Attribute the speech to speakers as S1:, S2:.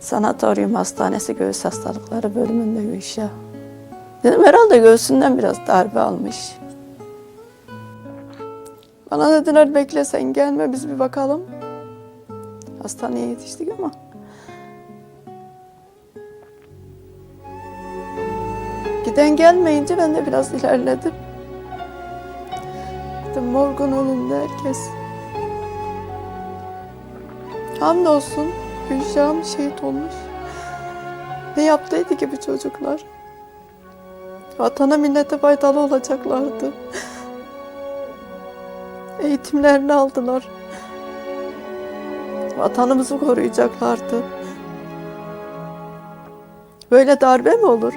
S1: Sanatoryum Hastanesi Göğüs Hastalıkları bölümünde Gülşah. Dedim herhalde göğsünden biraz darbe almış. Bana dediler bekle sen gelme biz bir bakalım. Hastaneye yetiştik ama. Giden gelmeyince ben de biraz ilerledim. İşte morgun önünde herkes. Hamdolsun Gülşah'ım şehit olmuş. Ne yaptıydı ki bu çocuklar? Vatana millete faydalı olacaklardı. Eğitimlerini aldılar. Vatanımızı koruyacaklardı. Böyle darbe mi olur?